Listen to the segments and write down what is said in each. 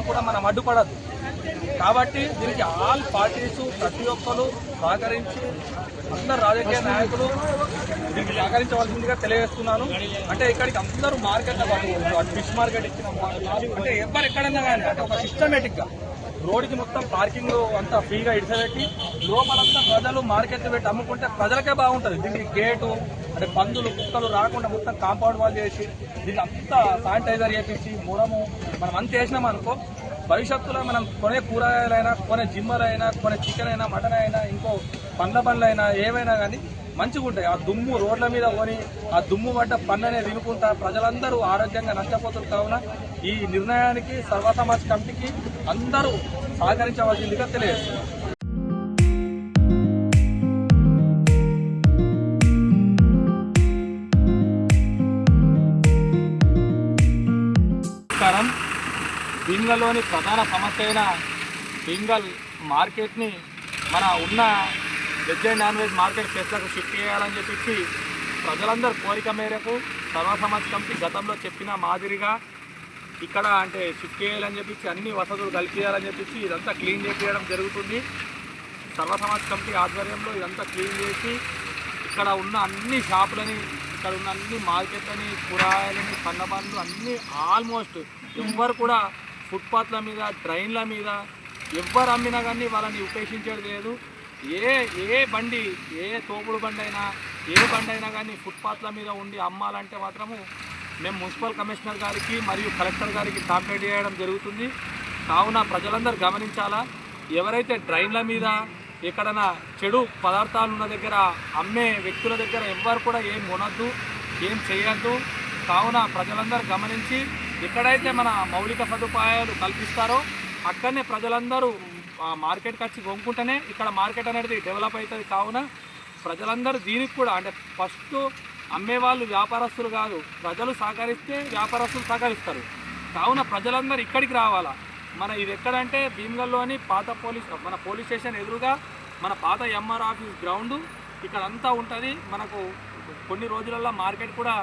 మాత్రం కూడా మనం అడ్డుపడదు. కాబట్టి దీనికి ఆల్ పార్టీస్ ప్రతి ఒక్కరు సహకరించి అందరు రాజకీయ నాయకులు దీనికి సహకరించవలసిందిగా తెలియజేస్తున్నాను. అంటే ఇక్కడికి అందరూ మార్కెట్ ఫిష్ మార్కెట్ ఇచ్చిన అంటే ఎవరు ఎక్కడన్నా కానీ అంటే ఒక సిస్టమేటిక్గా రోడ్డుకి మొత్తం పార్కింగ్ అంతా ఫ్రీగా ఇడిసబెట్టి లోపలంతా ప్రజలు మార్కెట్ పెట్టి అమ్ముకుంటే ప్రజలకే బాగుంటుంది. దీనికి గేటు అంటే పందులు కుక్కలు రాకుండా మొత్తం కాంపౌండ్ వాల్ చేసి దీన్ని అంతా శానిటైజర్ చేపించి మూడము మనం అంత వేసినాం అనుకో భవిష్యత్తులో మనం కొనే కూరగాయలైనా కొనే జిమ్మలైనా కొనే చికెన్ అయినా మటన్ అయినా ఇంకో పండ్ల పండ్లు అయినా ఏవైనా కానీ మంచిగా ఉంటాయి. ఆ దుమ్ము రోడ్ల మీద కొని ఆ దుమ్ము పడ్డ పన్ననే తినుకుంటా ప్రజలందరూ ఆరోగ్యంగా నష్టపోతున్నారు కావున ఈ నిర్ణయానికి సర్వసమాజ్ కమిటీకి అందరూ సహకరించవలసిందిగా తెలియజేస్తున్నారు భీమ్గల్లోని ప్రధాన సమస్య అయిన భీమ్గల్ మార్కెట్ని మన ఉన్న veg and non veg market ప్లేస్లకు shift చేయాలని చెప్పేసి ప్రజలందరి కోరిక మేరకు సర్వసమాజ కమిటీ గతంలో చెప్పిన మాదిరిగా ఇక్కడ అంటే షిఫ్ట్ చేయాలని చెప్పేసి అన్ని వసతులు కల్పించాలని చెప్పేసి ఇదంతా క్లీన్ చేపించడం జరుగుతుంది. సర్వసమాజ్ కమిటీ ఆధ్వర్యంలో ఇదంతా క్లీన్ చేసి ఇక్కడ ఉన్న అన్ని షాపులని ఇక్కడ ఉన్న అన్ని మార్కెట్లని కూరగాయలని పండ్ల పండ్లు అన్ని ఆల్మోస్ట్ ఎవరు కూడా ఫుట్పాత్ల మీద ట్రైన్ల మీద ఎవ్వరు అమ్మినా కానీ వాళ్ళని ఉపేక్షించేది లేదు. ఏ ఏ బండి ఏ తోపుడు బండి అయినా ఏ బండి అయినా కానీ ఫుట్పాత్ల మీద ఉండి అమ్మాలంటే మాత్రము మేము మున్సిపల్ కమిషనర్ గారికి మరియు కలెక్టర్ గారికి కాంప్లైంట్ చేయడం జరుగుతుంది. కావున ప్రజలందరూ గమనించాలా ఎవరైతే ట్రైన్ల మీద ఎక్కడైనా చెడు పదార్థాలు ఉన్న దగ్గర అమ్మే వ్యక్తుల దగ్గర ఎవ్వరు కూడా ఏం కొనద్దు ఏం చేయొద్దు. కావున ప్రజలందరూ గమనించి ఎక్కడైతే మన మౌలిక సదుపాయాలు కల్పిస్తారో అక్కడనే ప్రజలందరూ ఆ మార్కెట్కి వచ్చి కొనుక్కుంటేనే ఇక్కడ మార్కెట్ అనేది డెవలప్ అవుతుంది కావున ప్రజలందరూ దీనికి కూడా అంటే ఫస్ట్ అమ్మేవాళ్ళు వ్యాపారస్తులు కాదు ప్రజలు సహకరిస్తే వ్యాపారస్తులు సహకరిస్తారు. కావున ప్రజలందరూ ఇక్కడికి రావాలా? మన ఇది ఎక్కడంటే భీమ్గల్లోని పాత పోలీస్ మన పోలీస్ స్టేషన్ ఎదురుగా మన పాత ఎంఆర్ ఆఫీస్ గ్రౌండ్. ఇక్కడ అంతా ఉంటుంది. మనకు కొన్ని రోజులలో మార్కెట్ కూడా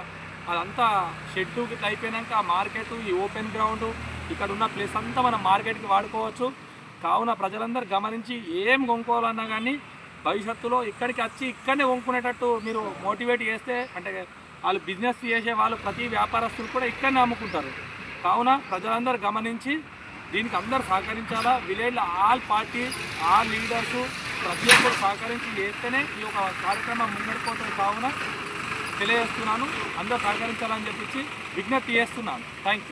అదంతా షెడ్డు ఇట్లా అయిపోయినాక ఆ మార్కెట్ ఈ ఓపెన్ గ్రౌండ్ ఇక్కడ ఉన్న ప్లేస్ అంతా మనం మార్కెట్కి వాడుకోవచ్చు. కావున ప్రజలందరూ గమనించి ఏం కొనుక్కోవాలన్నా కానీ భవిష్యత్తులో ఇక్కడికి వచ్చి ఇక్కడనే కొనుక్కునేటట్టు మీరు మోటివేట్ చేస్తే అంటే వాళ్ళు బిజినెస్ చేసే వాళ్ళు ప్రతి వ్యాపారస్తులు కూడా ఇక్కడనే అమ్ముకుంటారు. కావున ప్రజలందరూ గమనించి దీనికి అందరూ సహకరించాలా? విలేజ్లో ఆల్ పార్టీ ఆల్ లీడర్స్ ప్రతి ఒక్కరు సహకరించి చేస్తేనే ఈ యొక్క కార్యక్రమం ముందడిపోతుంది కావున తెలియజేస్తున్నాను. అందరూ సహకరించాలని చెప్పి విజ్ఞప్తి చేస్తున్నాను. థ్యాంక్